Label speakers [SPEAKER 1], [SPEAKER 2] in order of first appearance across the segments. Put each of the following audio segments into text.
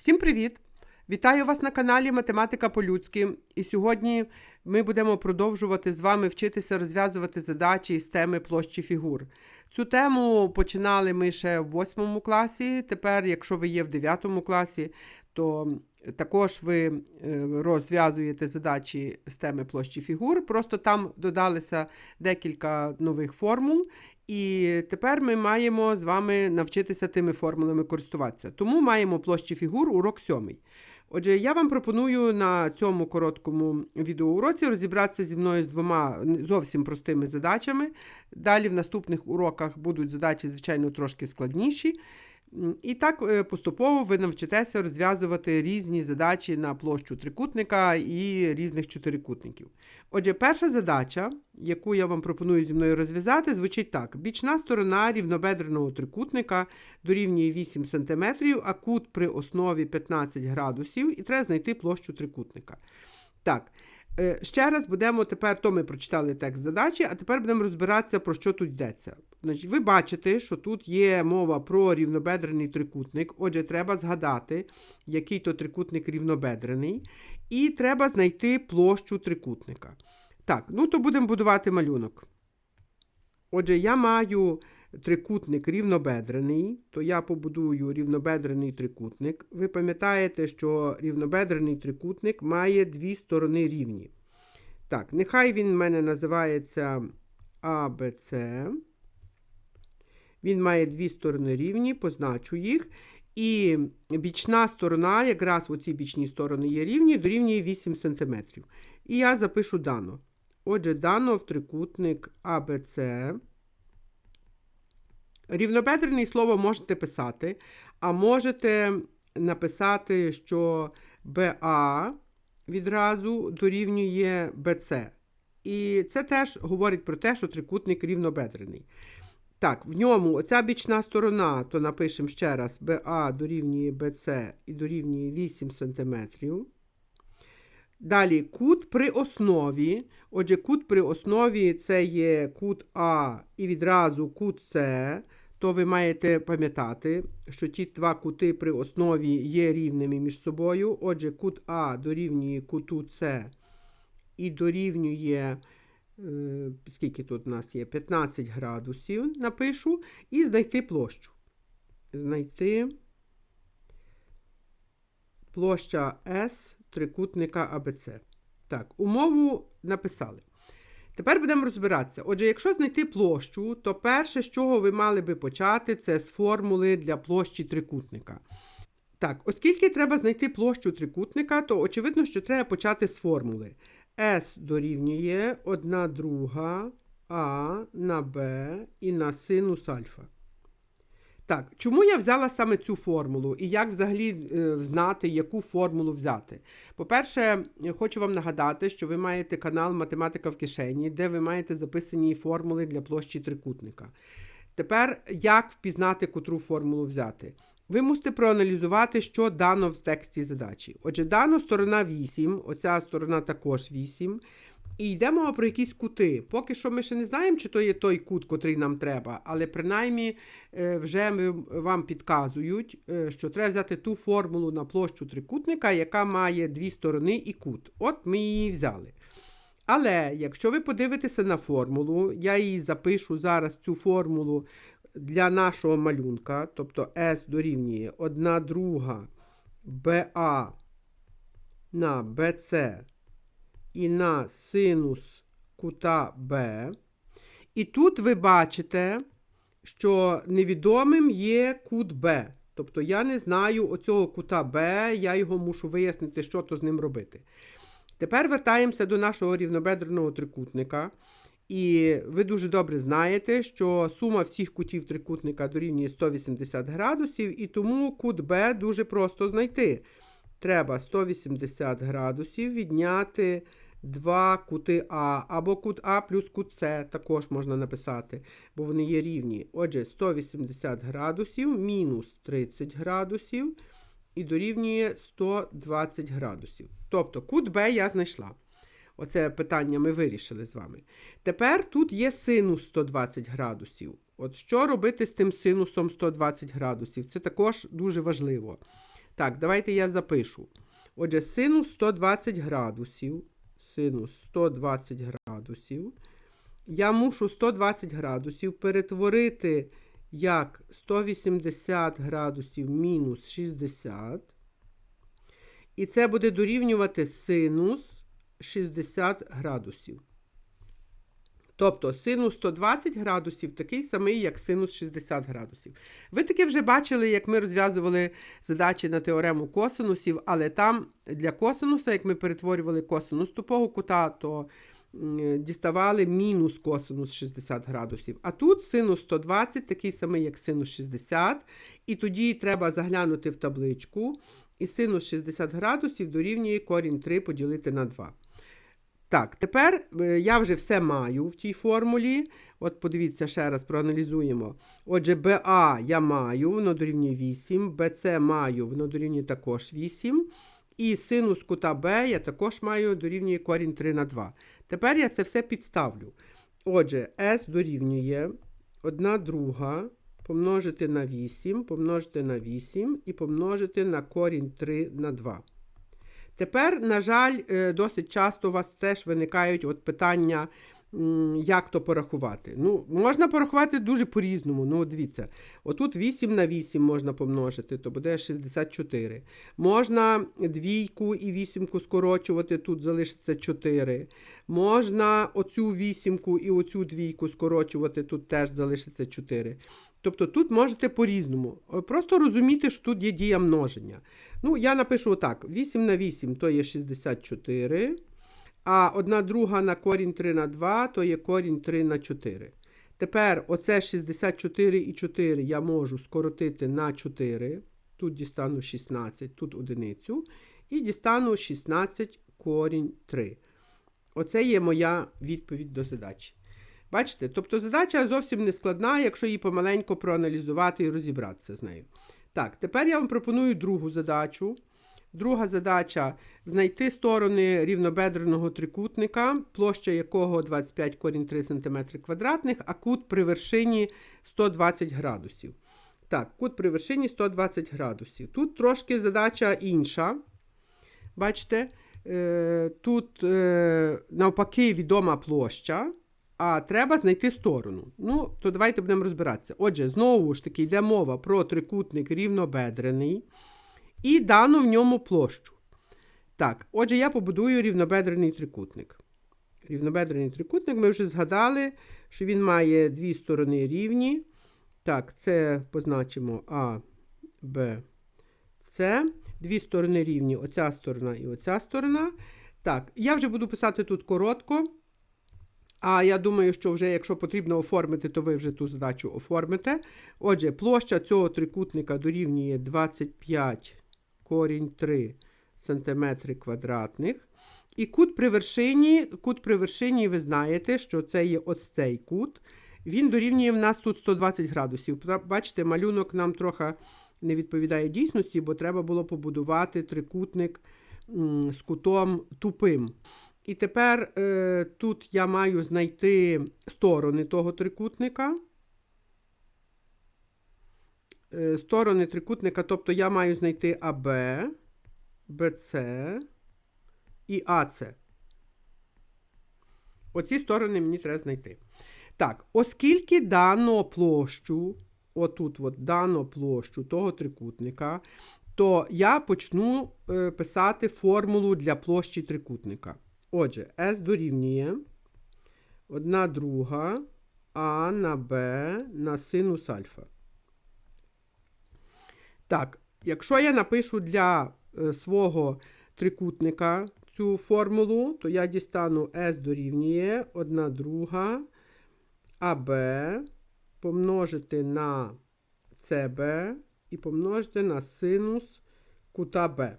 [SPEAKER 1] Всім привіт! Вітаю вас на каналі Математика по-людськи. І сьогодні ми будемо продовжувати з вами вчитися розв'язувати задачі із теми площі фігур. Цю тему починали ми ще в 8 класі. Тепер, якщо ви є в 9 класі, то також ви е, розв'язуєте задачі з теми площі фігур. Просто там додалися декілька нових формул. І тепер ми маємо з вами навчитися тими формулами користуватися. Тому маємо площі фігур урок 7. Отже, я вам пропоную на цьому короткому відеоуроці розібратися зі мною з двома зовсім простими задачами. Далі в наступних уроках будуть задачі, звичайно, трошки складніші. І так е, поступово ви навчитеся розв'язувати різні задачі на площу трикутника і різних чотирикутників. Отже, перша задача, яку я вам пропоную зі мною розв'язати, звучить так: бічна сторона рівнобедреного трикутника дорівнює 8 см, а кут при основі 15 градусів, і треба знайти площу трикутника. Так. Е, ще раз будемо тепер, то ми прочитали текст задачі, а тепер будемо розбиратися, про що тут йдеться. Значить, Ви бачите, що тут є мова про рівнобедрений трикутник. Отже, треба згадати, який то трикутник рівнобедрений, і треба знайти площу трикутника. Так, ну то будемо будувати малюнок. Отже, я маю трикутник рівнобедрений, то я побудую рівнобедрений трикутник. Ви пам'ятаєте, що рівнобедрений трикутник має дві сторони рівні. Так, нехай він в мене називається АБЦ. Він має дві сторони рівні, позначу їх. І бічна сторона, якраз оці бічні сторони є рівні, дорівнює 8 см. І я запишу дано. Отже, дано в трикутник АБЦ. Рівнобедрене слово можете писати, а можете написати, що БА відразу дорівнює БЦ. І це теж говорить про те, що трикутник рівнобедрений. Так, в ньому оця бічна сторона, то напишемо ще раз, БА дорівнює БЦ і дорівнює 8 см. Далі кут при основі. Отже, кут при основі це є кут А і відразу кут С то ви маєте пам'ятати, що ті два кути при основі є рівними між собою. Отже, кут А дорівнює куту С і дорівнює, е, скільки тут у нас є, 15 градусів, напишу, і знайти площу. Знайти площа С трикутника АБЦ. Так, умову написали. Тепер будемо розбиратися. Отже, якщо знайти площу, то перше, з чого ви мали би почати, це з формули для площі трикутника. Так, оскільки треба знайти площу трикутника, то очевидно, що треба почати з формули. S дорівнює 1 друга А на Б і на синус альфа. Так, чому я взяла саме цю формулу і як взагалі е, знати, яку формулу взяти? По-перше, хочу вам нагадати, що ви маєте канал Математика в кишені, де ви маєте записані формули для площі трикутника. Тепер, як впізнати, котру формулу взяти? Ви мусите проаналізувати, що дано в тексті задачі. Отже, дано сторона 8, оця сторона також 8. І йдемо про якісь кути. Поки що ми ще не знаємо, чи то є той кут, котрий нам треба, але принаймні е, вже ми вам підказують, е, що треба взяти ту формулу на площу трикутника, яка має дві сторони і кут. От ми її взяли. Але якщо ви подивитеся на формулу, я її запишу зараз цю формулу для нашого малюнка, тобто S дорівнює 1 друга BA на BC і на синус кута Б. І тут ви бачите, що невідомим є кут Б. Тобто я не знаю оцього кута Б, я його мушу вияснити, що то з ним робити. Тепер вертаємося до нашого рівнобедреного трикутника. І ви дуже добре знаєте, що сума всіх кутів трикутника дорівнює 180 градусів, і тому кут Б дуже просто знайти. Треба 180 градусів відняти два кути А, або кут А плюс кут С також можна написати, бо вони є рівні. Отже, 180 градусів мінус 30 градусів і дорівнює 120 градусів. Тобто кут Б я знайшла. Оце питання ми вирішили з вами. Тепер тут є синус 120 градусів. От що робити з тим синусом 120 градусів? Це також дуже важливо. Так, давайте я запишу. Отже, синус 120 градусів. Синус 120 градусів. Я мушу 120 градусів перетворити як 180 градусів мінус 60. І це буде дорівнювати синус 60 градусів. Тобто синус 120 градусів такий самий, як синус 60 градусів. Ви таки вже бачили, як ми розв'язували задачі на теорему косинусів, але там для косинуса, як ми перетворювали косинус тупого кута, то діставали мінус косинус 60 градусів. А тут синус 120 такий самий, як синус 60. І тоді треба заглянути в табличку. І синус 60 градусів дорівнює корінь 3 поділити на 2. Так, тепер е, я вже все маю в тій формулі. От подивіться, ще раз проаналізуємо. Отже, БА я маю, воно дорівнює 8, БЦ маю, воно дорівнює також 8. І синус кута Б я також маю дорівнює корінь 3 на 2. Тепер я це все підставлю. Отже, С дорівнює 1 друга помножити на 8, помножити на 8 і помножити на корінь 3 на 2. Тепер, на жаль, е, досить часто у вас теж виникають от питання, як то порахувати. Ну, можна порахувати дуже по-різному. Ну, дивіться, отут 8 на 8 можна помножити, то буде 64. Можна двійку і вісімку скорочувати, тут залишиться 4. Можна оцю вісімку і оцю двійку скорочувати, тут теж залишиться 4. Тобто тут можете по-різному. Е, Просто розуміти, що тут є дія множення. Ну, я напишу отак: 8 на 8 то є 64. А 1 друга на корінь 3 на 2 то є корінь 3 на 4. Тепер оце 64 і 4 я можу скоротити на 4. Тут дістану 16, тут одиницю. І дістану 16 корінь 3. Оце є моя відповідь до задачі. Бачите? Тобто задача зовсім не складна, якщо її помаленько проаналізувати і розібратися з нею. Так, тепер я вам пропоную другу задачу. Друга задача знайти сторони рівнобедреного трикутника, площа якого 25 корінь 3 см квадратних, а кут при вершині 120 градусів. Так, кут при вершині 120 градусів. Тут трошки задача інша. Бачите, е, тут е, навпаки відома площа, а треба знайти сторону. Ну, то давайте будемо розбиратися. Отже, знову ж таки йде мова про трикутник рівнобедрений і дану в ньому площу. Так, отже, я побудую рівнобедрений трикутник. Рівнобедрений трикутник, ми вже згадали, що він має дві сторони рівні. Так, це позначимо А, Б, С. Дві сторони рівні, оця сторона і оця сторона. Так, я вже буду писати тут коротко. А я думаю, що вже, якщо потрібно оформити, то ви вже ту задачу оформите. Отже, площа цього трикутника дорівнює 25 корінь 3 см квадратних. І кут при вершині, кут при вершині, ви знаєте, що це є ось цей кут. Він дорівнює в нас тут 120 градусів. Бачите, малюнок нам трохи не відповідає дійсності, бо треба було побудувати трикутник з кутом тупим. І тепер е, тут я маю знайти сторони того трикутника. Е, сторони трикутника, тобто я маю знайти АБ, БЦ і АЦ. Оці сторони мені треба знайти. Так, оскільки дано площу, отут от дано площу того трикутника, то я почну е, писати формулу для площі трикутника. Отже, S дорівнює 1 друга А на Б на синус альфа. Так, якщо я напишу для е, свого трикутника цю формулу, то я дістану S дорівнює 1 друга АБ помножити на СБ і помножити на синус кута Б.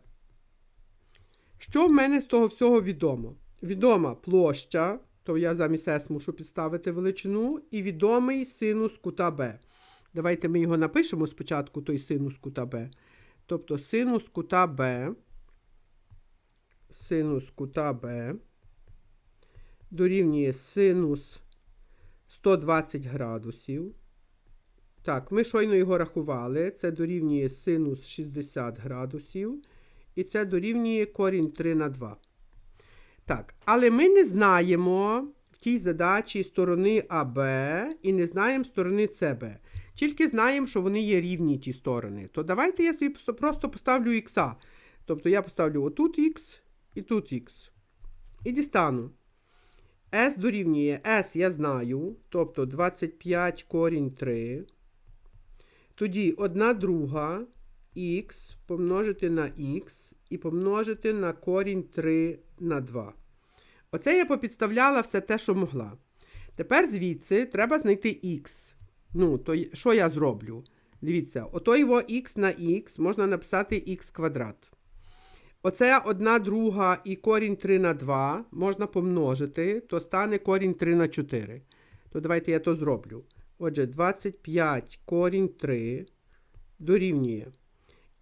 [SPEAKER 1] Що в мене з того всього відомо? Відома площа, то я замість S мушу підставити величину, і відомий синус кута Б. Давайте ми його напишемо спочатку, той синус кута Б. Тобто синус кута Б, синус кута Б дорівнює синус 120 градусів. Так, ми щойно його рахували. Це дорівнює синус 60 градусів. І це дорівнює корінь 3 на 2. Так, але ми не знаємо в тій задачі сторони АБ і не знаємо сторони СБ. Тільки знаємо, що вони є рівні ті сторони. То давайте я собі просто- поставлю х. Тобто я поставлю отут х і тут х. І дістану. S дорівнює S я знаю, тобто 25 корінь 3. Тоді 1 друга х помножити на х і помножити на корінь 3 на 2. Оце я попідставляла все те, що могла. Тепер звідси треба знайти х. Ну, то що я зроблю? Дивіться, ото його х на х можна написати х квадрат. Оце 1 друга і корінь 3 на 2 можна помножити, то стане корінь 3 на 4. То давайте я то зроблю. Отже, 25 корінь 3 дорівнює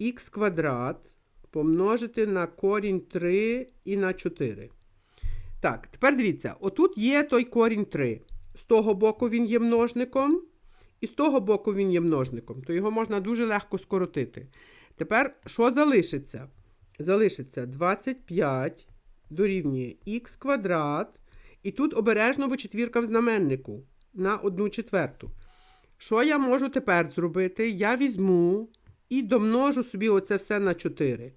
[SPEAKER 1] х квадрат помножити на корінь 3 і на 4. Так, тепер дивіться, отут є той корінь 3. З того боку він є множником, і з того боку він є множником. То його можна дуже легко скоротити. Тепер що залишиться? Залишиться 25 дорівнює х квадрат. І тут обережно, бо четвірка в знаменнику на 1 четверту. Що я можу тепер зробити? Я візьму і домножу собі оце все на 4.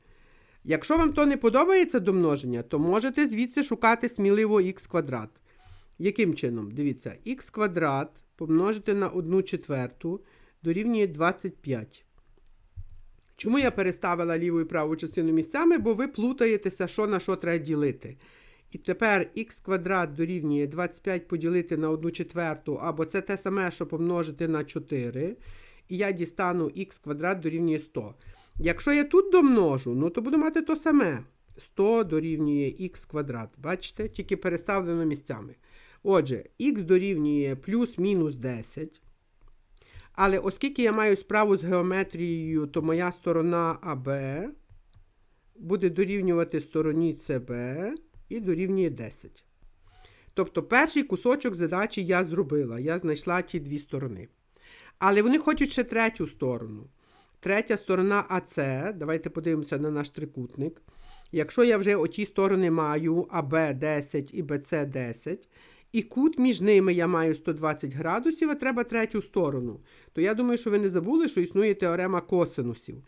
[SPEAKER 1] Якщо вам то не подобається домноження, то можете звідси шукати сміливо х квадрат. Яким чином? Дивіться, х квадрат помножити на 1 четверту дорівнює 25. Чому я переставила ліву і праву частину місцями? Бо ви плутаєтеся, що на що треба ділити. І тепер х квадрат дорівнює 25 поділити на 1 четверту, або це те саме, що помножити на 4. І я дістану х квадрат дорівнює 100. Якщо я тут домножу, ну то буду мати то саме. 100 дорівнює х квадрат. Бачите? Тільки переставлено місцями. Отже, х дорівнює плюс-мінус 10. Але оскільки я маю справу з геометрією, то моя сторона АБ буде дорівнювати стороні СБ і дорівнює 10. Тобто перший кусочок задачі я зробила. Я знайшла ті дві сторони. Але вони хочуть ще третю сторону. Третя сторона АС. Давайте подивимося на наш трикутник. Якщо я вже оті сторони маю АБ 10 і БЦ 10, і кут між ними я маю 120 градусів, а треба третю сторону, то я думаю, що ви не забули, що існує теорема косинусів.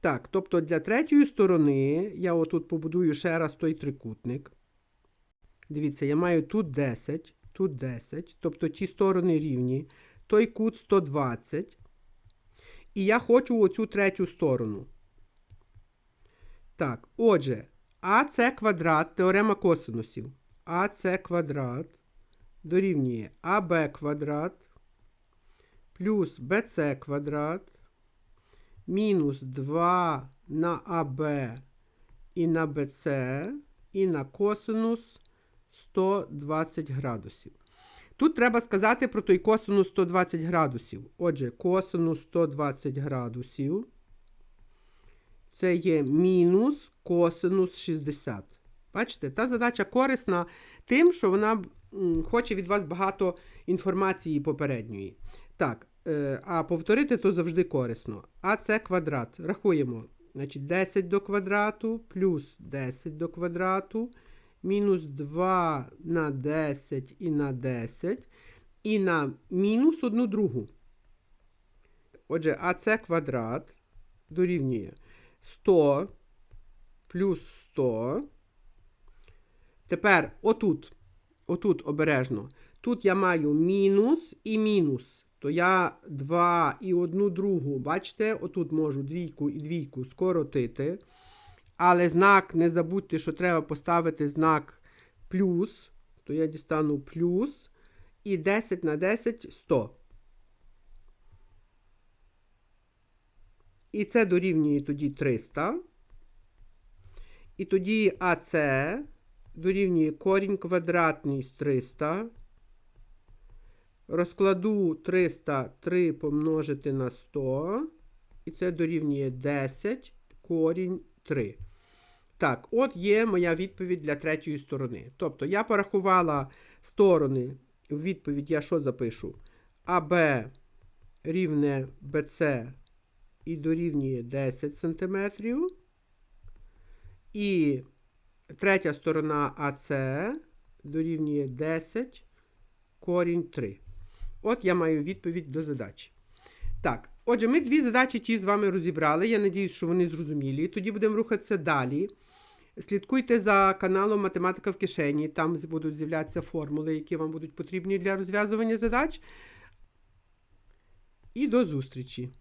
[SPEAKER 1] Так, тобто для третьої сторони я отут побудую ще раз той трикутник. Дивіться, я маю тут 10, тут 10, тобто ті сторони рівні, той кут 120. І я хочу оцю третю сторону. Так, отже, АС квадрат, теорема косинусів. АС квадрат дорівнює АБ квадрат плюс БЦ квадрат мінус 2 на АБ і на БЦ і на косинус 120 градусів. Тут треба сказати про той косинус 120 градусів. Отже, косинус 120 градусів це є мінус косинус 60. Бачите, та задача корисна тим, що вона хоче від вас багато інформації попередньої. Так, е, а повторити то завжди корисно. А це квадрат. Рахуємо. Значить, 10 до квадрату плюс 10 до квадрату мінус 2 на 10 і на 10, і на мінус 1 другу. Отже, АЦ квадрат дорівнює 100 плюс 100. Тепер отут, отут обережно. Тут я маю мінус і мінус. То я 2 і 1 другу, бачите, отут можу двійку і двійку скоротити. Але знак, не забудьте, що треба поставити знак плюс. То я дістану плюс. І 10 на 10 100. І це дорівнює тоді 300. І тоді АЦ дорівнює корінь квадратний з 300. Розкладу 303 помножити на 100. І це дорівнює 10 корінь 3. Так, от є моя відповідь для третьої сторони. Тобто я порахувала сторони. В відповідь я що запишу? АБ рівне BC і дорівнює 10 см. І третя сторона АС дорівнює 10 корінь 3. От я маю відповідь до задачі. Так, отже, ми дві задачі ті з вами розібрали. Я надіюсь, що вони зрозумілі. Тоді будемо рухатися далі. Слідкуйте за каналом Математика в кишені. Там будуть з'являтися формули, які вам будуть потрібні для розв'язування задач. І до зустрічі!